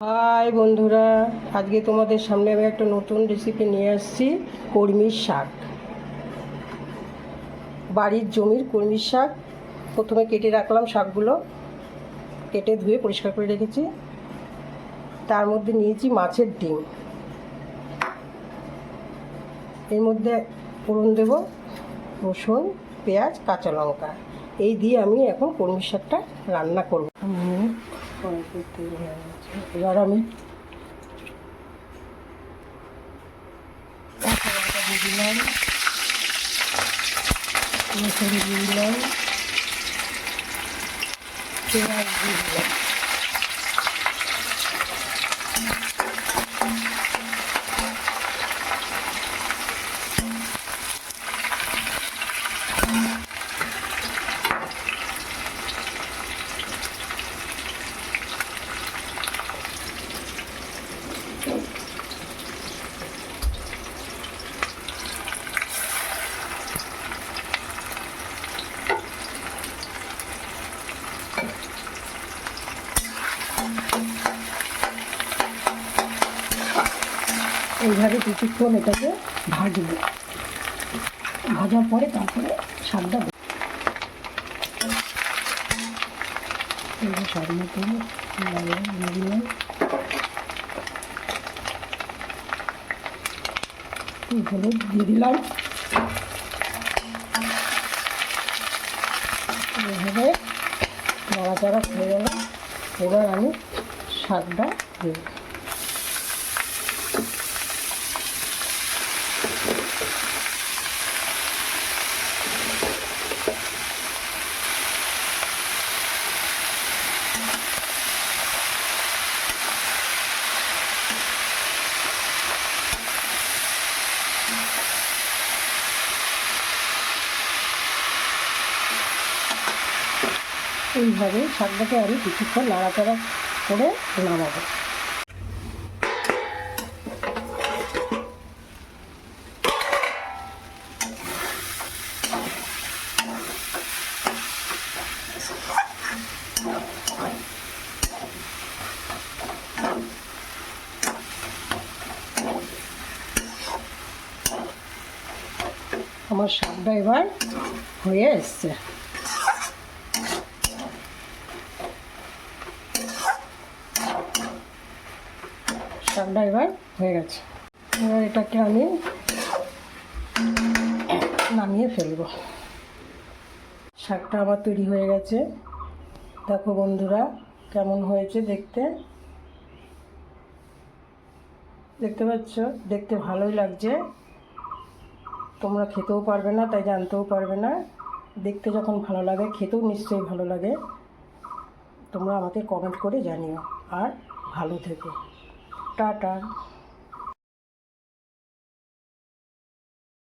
High বন্ধুরা, আজকে তোমাদের সামনে আমি একটা নতুন রেসিপি নিয়ে আসছি কর্মীর শাক। বাড়ির জমির কর্মীর শাক। প্রথমে কেটে রাখলাম শাকগুলো। কেটে ধুয়ে পরিষ্কার করে রেখেছি। তার মধ্যে নিয়েছি মাছের ডিম। এর মধ্যে ফোড়ন দেব, রসুন, পেঁয়াজ, কাঁচা লঙ্কা। এই দিয়ে আমি এখন কর্মীর শাকটা রান্না করব। কড়াইতে তেল হয়ে গেছে। এবার আমি দিয়ে দিলাম রসুন দিয়ে দিলাম পেঁয়াজ দিয়ে দিলাম এইভাবে কিছুক্ষণ এটাকে ভাজবো। ভাজার পরে তারপরে শাকটা স্বাদ মতো দিলাম হলুদ দিয়ে দিলাম। এইভাবে নাড়াচাড়া হয়ে গেল। এবার আমি শাকটা দেবো। এইভাবে শাকটাকে আমি কিছুক্ষণ নাড়াচাড়া করে নামাবো। আমার শাকটা এবার হয়ে এসছে। শাকটা এবার হয়ে গেছে। এবার এটাকে আমি নামিয়ে ফেলব। শাকটা আবার তৈরি হয়ে গেছে। দেখো বন্ধুরা, কেমন হয়েছে দেখতে? দেখতে পাচ্ছ? দেখতে ভালোই লাগছে। তোমরা খেতেও পারবে না, তাই জানতেও পারবে না। দেখতে যখন ভালো লাগে, খেতেও নিশ্চয়ই ভালো লাগে। তোমরা আমাকে কমেন্ট করে জানিও। আর ভালো থেকো। টাটা